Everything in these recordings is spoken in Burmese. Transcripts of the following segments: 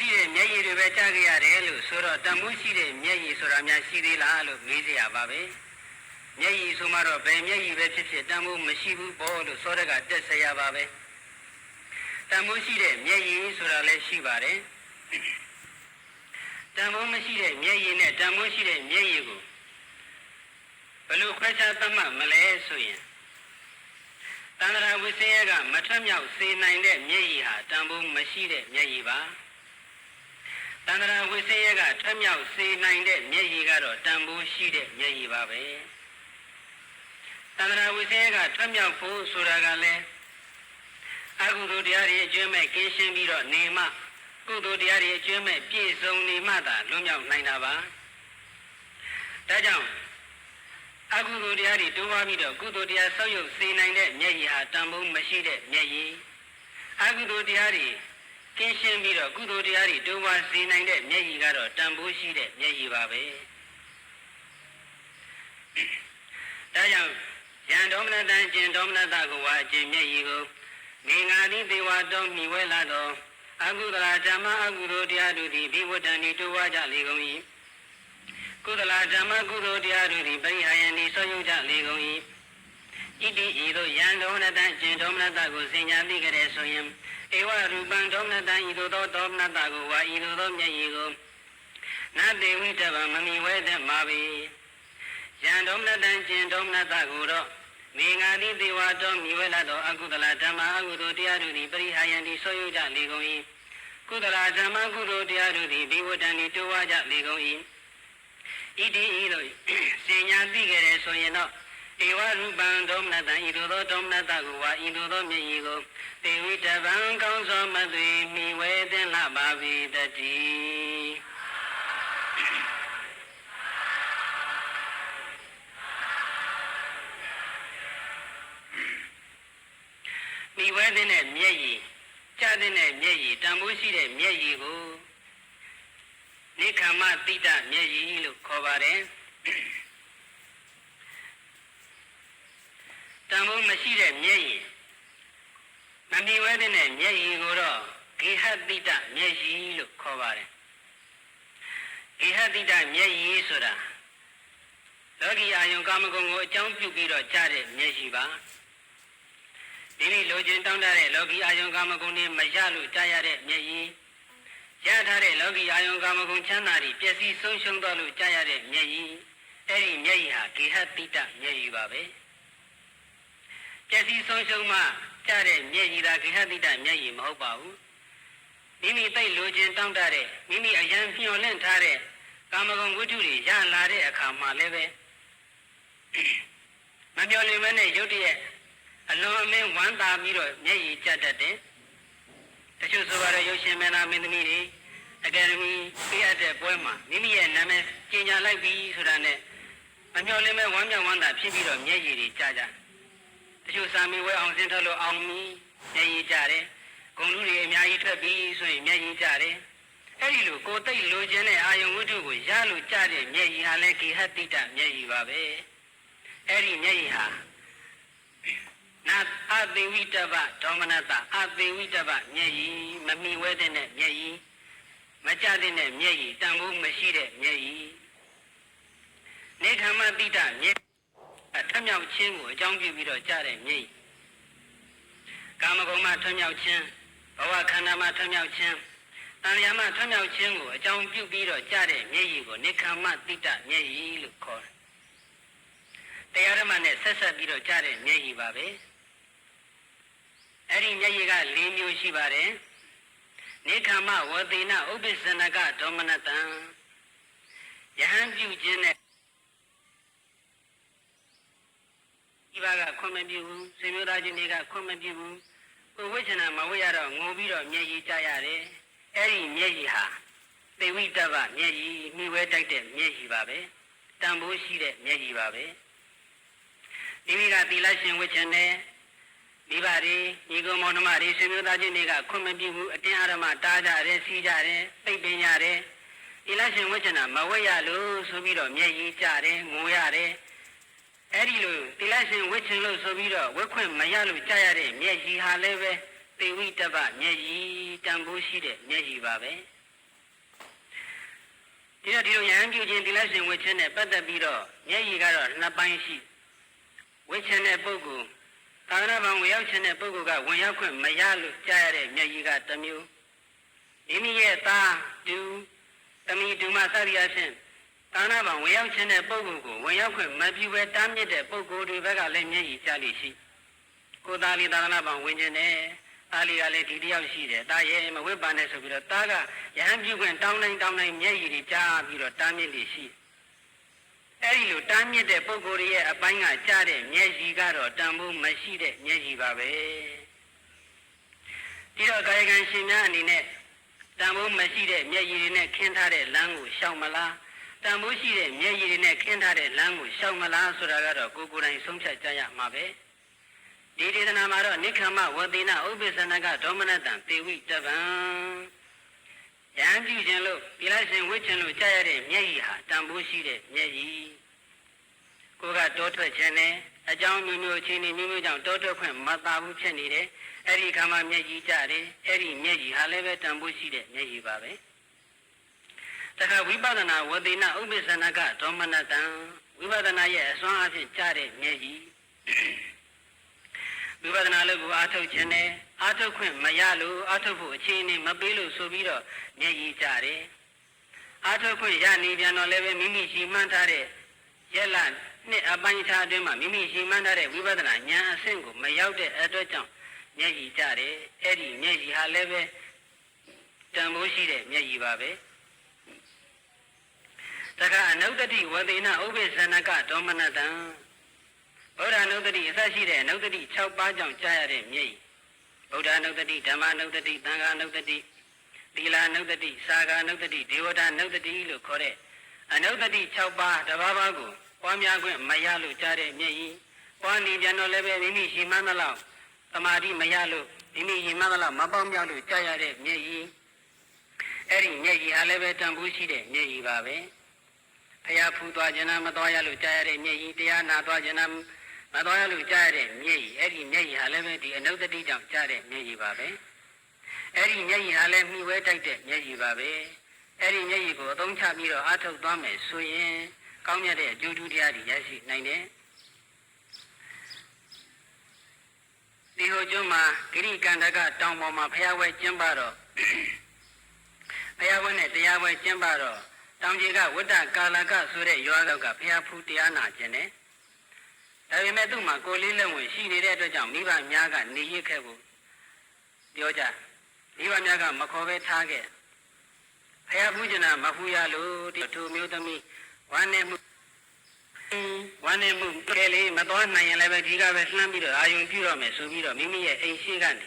ရှိတဲ့မျက်ရည်တွေပဲကြားခဲ့ရတယ်လို့ဆိုတော့တန်ဖိုးရှိတဲ့မျက်ရည်ဆိုတာများရှိသေးလားလို့မေးကြရပါပဲမျက်ရည်ဆိုမှတော့ဘယ်မျက်ရည်ပဲဖြစ်ဖြစ်တန်ဖိုးမရှိဘူးပေါ့လို့ဆိုတဲ့ကတက်ဆက်ရပါပဲတန်ဖိုးရှိတဲ့မျက်ရည်ဆိုတာလည်းရှိပါတယ်တန်ဖိုးမရှိတဲ့မျက်ရည်နဲ့တန်ဖိုးရှိတဲ့မျက်ရည်ကိုဘယ်လိုခွဲခြားသတ်မှတ်မလဲဆိုရင်တန္တရာဝိစင်းရကမထွက်မြောက်စေနိုင်တဲ့မျက်ရည်ဟာတန်ဖိုးမရှိတဲ့မျက်ရည်ပါတ န္တရာဝိစင်းရကထွက်မြောက်စေနိုင်တဲ့မျက်ရည်ကတော့တန်ဖိုးရှိတဲ့မျက်ရည်ပါပဲတန္တရာဝိစင်းရကထွက်မြောက်ဖို့ဆိုတာကလည်းအကုသိုလ်တရားတွေအကျွမ်းမဲ့ကင်းရှင်းပြီးတော့နေမှကုသိုလ်တရားတွေအကျွမ်းမဲ့ပြည့်စုံနေမှသာလွတ်မြောက်နိုင်တာပါဒါကြောင့်အကုသိုလ်တရားတွေတိုးပွားပြီးတော့ကုသိုလ်တရားဆောက်ရုပ်စေနိုင်တဲ့မျက်ရည်ဟာတန်ဖိုးမရှိတဲ့မျက်ရည်အကုသိုလ်တရားတွေ ကင်းရှင်းပြီးတော့ကုသိုလ်တရားတွေတိုးပွားစေနိုင်တဲ့မျက်ရည်ကတော့တန်ဖိုးရှိတဲ့မျက်ရည်ပါပဲဒါကြောင့်ယံတော်မနတန်ကျင်တော်မနတကိုဝါအကျင့်မျက်ရည်ကိုနေငါသည်ဒေဝတော်မိဝဲလာတော်အကုသလာဓမ္မအကုသိုလ်တရားတို့သည်ဘိဝတ္တန်ဤတိုးပွားကြလေကုန်၏ကုသလာဓမ္မကုသိုလ်တရားတို့သည်ပရိဟာယံဤဆောယုကြလေကုန်၏ဣတိဤသို့ယံတော်မနတန်ကျင်တော်မနတကိုစင်ညာသိကြတဲ့ဆိုရင် ဧဝရူပံတော်မနတံဤသို့သောတော်မနတကိုဝါဤသို့သောမျက်ရည်ကိုနတေဝိတဗံမမီဝဲတဲ့မှာပေယံတော်မနတံကျင်တော်မနတကိုတော့မေငါတိဒေဝတော်မိဝဲလာသောအကုသလဓမ္မအကုသိုလ်တရားတို့သည်ပရိဟာယံသည်ဆောယုကြလေကုန်၏ကုသလဓမ္မကုသိုလ်တရားတို့သည်ဘိဝတ္တန်သည်တိုးဝါကြလေကုန်၏ဣတိဤသို့စင်ညာသိကြတဲ့ဆိုရင်တော့ ဧဝရူပံဒေါမနတံဤသို့သောဒေါမနတကိုဝါဤသို့သောမျက်ရည်ကိုတေဝိတဗံကောင်းသောမသွေမိဝဲတင်လာပါပြီတတိမိဝဲတင်တဲ့မျက်ရည်ကြတဲ့မျက်ရည်တန်ဖိုးရှိတဲ့မျက်ရည်ကိုနိခမတိတမျက်ရည်လို့ခေါ်ပါတယ် တန်ဖိုးမရှိတဲ့မျက်ရည်မမီဝဲတဲ့မျက်ရည်ကိုတော့ဂေဟတိတမျက်ရည်လို့ခေါ်ပါတယ်ဂေဟတိတမျက်ရည်ဆိုတာလောကီအာယုံကာမဂုဏ်ကိုအကြောင်းပြုပြီးတော့ကြားတဲ့မျက်ရည်ပါဒီလိုလိုချင်တောင်းတတဲ့လောကီအာယုံကာမဂုဏ်တွေမရလို့ကြားရတဲ့မျက်ရည်ရထားတဲ့လောကီအာယုံကာမဂုဏ်ချမ်းသာတွေပျက်စီးဆုံးရှုံးသွားလို့ကြားရတဲ့မျက်ရည်အဲ့ဒီမျက်ရည်ဟာဂေဟတိတမျက်ရည်ပါပဲ ပျက်စီးဆုံးရှုံးမှကြားတဲ့မျက်ရည်သာဂေဟတိတမျက်ရည်မဟုတ်ပါဘူးမိမိသိလိုချင်တောင်းတတဲ့မိမိအယံမျှော်လင့်ထားတဲ့ကာမဂုဏ်ဝိတ္ထုတွေရလာတဲ့အခါမှာလည်းပဲမမျှော်လင့်မနဲ့ရုတ်တရက်အလွန်အမင်းဝမ်းသာပြီးတော့မျက်ရည်ကျတတ်တယ်တချို့ဆိုပါတော့ရုပ်ရှင်မင်းသားမင်းသမီးတွေအကယ်ဒမီပြရတဲ့ပွဲမှာမိမိရဲ့နာမည်ကျင်ညာလိုက်ပြီဆိုတာနဲ့မမျှော်လင့်မဲ့ဝမ်းမြောက်ဝမ်းသာဖြစ်ပြီးတော့မျက်ရည်တွေကျကြတ ချို့စာမီဝဲအောင်စင်းထွက်လို့အောင်မီမျက်ရည်ကျတယ်ဂုံလူတွေအများကြီးထွက်ပြီးဆိုရင်မျက်ရည်ကျတယ်အဲ့ဒီလိုကိုယ်သိလိုချင်တဲ့အာယုံဝတ္ထုကိုရလို့ကြတဲ့မျက်ရည်ဟာလည်းကိဟတိတမျက်ရည်ပါပဲအဲ့ဒီမျက်ရည်ဟာနာအသေဝိတဗဒေါမနတအသေဝိတဗမျက်ရည်မမီဝဲတဲ့မျက်ရည်မကြတဲ့မျက်ရည်တန်ဖိုးမရှိတဲ့မျက်ရည်နေခမတိတမျက်ထ မြောက်ခြင်းကိုအကြောင်းပြုပြီးတော့ကြားတဲ့မျက်ရည်ကာမဂုဏ်မှထမြောက်ခြင်းဘဝခန္ဓာမှထမြောက်ခြင်းတန်လျာမှထမြောက်ခြင်းကိုအကြောင်းပြုပြီးတော့ကြားတဲ့မျက်ရည်ကိုနေခမတိတမျက်ရည်လို့ခေါ်တယ်တရားဓမ္မနဲ့ဆက်ဆက်ပြီးတော့ကြားတဲ့မျက်ရည်ပါပဲအဲ့ဒီမျက်ရည်က၄မျိုးရှိပါတယ်နေခမဝတိနဥပ္ပစ္စနကဒေါမနတံယဟန်ပြုခြင်းနဲ့ ဒီဘာကခွင့်မပြုဘူးစေမျိုးသားချင်းတွေကခွင့်မပြုဘူးကိုဝိချနာမဝိရတော့ငိုပြီးတော့မျက်ရည်ကြရတယ်အဲ့ဒီမျက်ရည်ဟာသေဝိတ္တဗမျက်ရည်မိဝဲတိုက်တဲ့မျက်ရည်ပါပဲတန်ဖိုးရှိတဲ့မျက်ရည်ပါပဲဒီမိကသီလရှင်ဝိချင်တဲ့မိဘတွေညီကောင်မောင်နှမတွေဆွေမျိုးသားချင်းတွေကခွင့်မပြုဘူးအတင်းအဓမ္မတားကြတယ်စီးကြတယ်သိပင်ကြတယ်ဒီလရှင်ဝိချနာမဝဲရလို့ဆိုပြီးတော့မျက်ရည်ကြတယ်ငိုရတယ် အဲ့ဒီလိုတိလရှင်ဝိချင်လို့ဆိုပြီးတော့ဝက်ခွင့်မရလို့ကြားရတဲ့မျက်ရည်ဟာလည်းပဲသေဝိတ္တပမျက်ရည်တန်ဖိုးရှိတဲ့မျက်ရည်ပါပဲဒီတော့ဒီလိုယဟန်ပြုခြင်းသီလရှင်ဝိချင်းနဲ့ပတ်သက်ပြီးတော့မျက်ရည်ကတော့နှစ်ပိုင်းရှိဝိချင်းတဲ့ပုဂ္ဂိုလ်သာသနာ့ဘံဝင်ရောက်ခြင်းတဲ့ပုဂ္ဂိုလ်ကဝင်ရောက်ခွင့်မရလို့ကြားရတဲ့မျက်ရည်ကတစ်မျိုးမိမိရဲ့သားတူသမီးတူမစသည်အချင်း သာသနာ့ဘံဝင်ရောက်ခြင်းတဲ့ပုဂ္ဂိုလ်ကိုဝင်ရောက်ခွင့်မပြုဘဲတားမြစ်တဲ့ပုဂ္ဂိုလ်တွေဘက်ကလည်းမျက်ရည်ကျလိရှိကိုယ်သားလေးသာသနာ့ဘံဝင်ခြင်းနဲ့သားလေးကလည်းဒီတယောက်ရှိတယ်။သားရဲ့မဝိပ္ပန်နဲ့ဆိုပြီးတော့သားကယဟန်ပြုခွင့်တောင်းတိုင်းတောင်းတိုင်းမျက်ရည်တွေကြားပြီးတော့တားမြစ်လိရှိ။အဲဒီလိုတားမြစ်တဲ့ပုဂ္ဂိုလ်ရဲ့အပိုင်းကကြားတဲ့မျက်ရည်ကတော့တန်ဖိုးမရှိတဲ့မျက်ရည်ပါပဲ။ဒီတော့ကာယကံရှင်များအနေနဲ့တန်ဖိုးမရှိတဲ့မျက်ရည်တွေနဲ့ခင်းထားတဲ့လမ်းကိုရှောင်မလား တန်ဖိုးရှိတဲ့မျက်ရည်တွေနဲ့ခင်းထားတဲ့လမ်းကိုရှောင်မလားဆိုတာကတော့ကိုယ်ကိုယ်တိုင်ဆုံးဖြတ်ကြရမှာပဲ။ဒီဒေသနာမှာတော့နိခမဝတိနာဥပ္ပစ္စနကဒေါမနတံတေဝိတဗံယံပြုခြင်းလို့ပြလိုက်ရှင်ဝိခြင်းလို့ကြားရတဲ့မျက်ရည်ဟာတန်ဖိုးရှိတဲ့မျက်ရည်ကိုကတောထွက်ခြင်းနဲ့အကြောင်းမျိုးမျိုးချင်းမျိုးမျိုးကြောင့်တောထွက်ခွင့်မသာဘူးဖြစ်နေတယ်အဲ့ဒီခါမှမျက်ရည်ကြတယ်အဲ့ဒီမျက်ရည်ဟာလည်းပဲတန်ဖိုးရှိတဲ့မျက်ရည်ပါပဲ တခါဝိပဿနာဝတိနာဥပ္ပစ္စနကဒေါမနတံဝိပဿနာရဲ့အစွမ်းအဖြစ်ကြားတဲ့မျက်ရည်ဝိပဿနာလို့ကိုအားထုတ်ခြင်းနဲ့အားထုတ်ခွင့်မရလို့အားထုတ်ဖို့အခြေအနေမပေးလို့ဆိုပြီးတော့မျက်ရည်ကြတယ်အားထုတ်ခွင့်ရနေပြန်တော့လည်းပဲမိမိရှိမှန်းထားတဲ့ရက်လနှစ်အပိုင်းခြားအတွင်းမှာမိမိရှိမှန်းထားတဲ့ဝိပဿနာဉာဏ်အဆင့်ကိုမရောက်တဲ့အတွက်ကြောင့်မျက်ရည်ကြတယ်အဲ့ဒီမျက်ရည်ဟာလည်းပဲတန်ဖိုးရှိတဲ့မျက်ရည်ပါပဲ တခါအနုတ္တိဝတိနာဥပ္ပဇနကဒေါမနတံဗုဒ္ဓနုတ္တိအစရှိတဲ့အနုတ္တိ6ပါးကြောင့်ကြားရတဲ့မျက်ရည်ဗုဒ္ဓနုတ္တိဓမ္မနုတ္တိသံဃာနုတ္တိသီလနုတ္တိစာဃာနုတ္တိဒေဝတာနုတ္တိလို့ခေါ်တဲ့အနုတ္တိ6ပါးတဘာဘာကိုပွားများခွင့်မရလို့ကြားတဲ့မျက်ရည်ပွားနေပြန်တော့လည်းပဲမိမိရှိမှန်းသလောက်တမာတိမရလို့မိမိရှိမှန်းသလောက်မပေါင်းမြောက်လို့ကြားရတဲ့မျက်ရည်အဲ့ဒီမျက်ရည်ဟာလည်းပဲတန်ဖိုးရှိတဲ့မျက်ရည်ပါပဲ ဖျားဖူးသွားခြင်းနဲ့မသွားရလို့ကြားရတဲ့မျက်ရည်တရားနာသွားခြင်းနဲ့မတော်ရလို့ကြားရတဲ့မျက်ရည်အဲ့ဒီမျက်ရည်ဟာလည်းပဲဒီအနုတ္တိကြောင့်ကြားတဲ့မျက်ရည်ပါပဲအဲ့ဒီမျက်ရည်ဟာလည်းမှီဝဲတိုက်တဲ့မျက်ရည်ပါပဲအဲ့ဒီမျက်ရည်ကိုအသုံးချပြီးတော့အားထုတ်သွားမယ်ဆိုရင်ကောင်းမြတ်တဲ့အကျိုးတူတရားတွေရရှိနိုင်တယ်ဒီဟိုကျွန်းမှာဂိရိကန္တကတောင်ပေါ်မှာဖျားဝဲကျင်းပတော့ဖျားဝဲနဲ့တရားဝဲကျင်းပတော့ တောင်ကြီးကဝတ္တကာလကဆိုတဲ့ရွာကောက်ကဖျားဖူးတရားနာခြင်းနဲ့ဒါပေမဲ့သူ့မှာကိုလေးလက်ဝင်ရှိနေတဲ့အတွက်ကြောင့်မိဘများကနေရခဲ့ဖို့ပြောကြမိဘများကမခေါ်ပဲထားခဲ့ဖယားဖူးကျင်တာမဖူးရလို့ဒီသူမျိုးသမီးဝမ်းနေမှုဝမ်းနေမှုကလေးမတော်နိုင်ရင်လည်းပဲဒီကပဲလှမ်းပြီးတော့အာယုံပြုတော့မယ်ဆိုပြီးတော့မိမိရဲ့အိမ်ရှိကနေ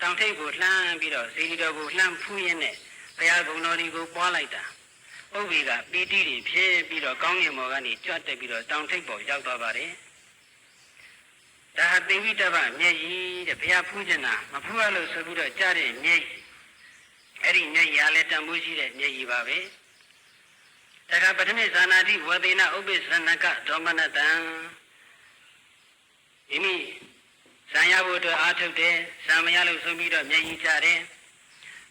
တောင်ထိပ်ကိုလှမ်းပြီးတော့ဇေဒီတော်ကိုလှမ်းဖူးရင်းနဲ့ဘုရားကုံတော်ဒီကိုပွားလိုက်တာ ဥပ္ပေကပီတိတွေဖြည့်ပြီးတော့ကောင်းကင်ဘော်ကနေကြွတ်တက်ပြီးတော့တောင်ထိပ်ပေါ်ရောက်သွားပါတယ်ဒါဟာသိဝိတ္တဗမျက်ရည်တဲ့ဘုရားဖူးကျင်တာမဖူးရလို့ဆိုပြီးတော့ကြားတဲ့မျက်ရည်အဲ့ဒီမျက်ရည်အားလည်းတန်ဖိုးရှိတဲ့မျက်ရည်ပါပဲတခါပထမဇာနာတိဝေဒေနဥပ္ပစ္စနကဒေါမနတံမိမိဇံရဖို့အတွက်အားထုတ်တယ်ဇံမရလို့ဆိုပြီးတော့မျက်ရည်ကြတယ်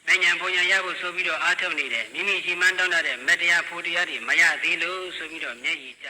မဉ္ဇဉ်ဘုံညာရဖို့ဆိုပြီးတော့အားထုတ်နေတယ်မိမိရှိမှန်းတောင်းတတ်တဲ့မတရားဖို့တရားတွေမရသေးလို့ဆိုပြီးတော့မျက်ရည်ကြ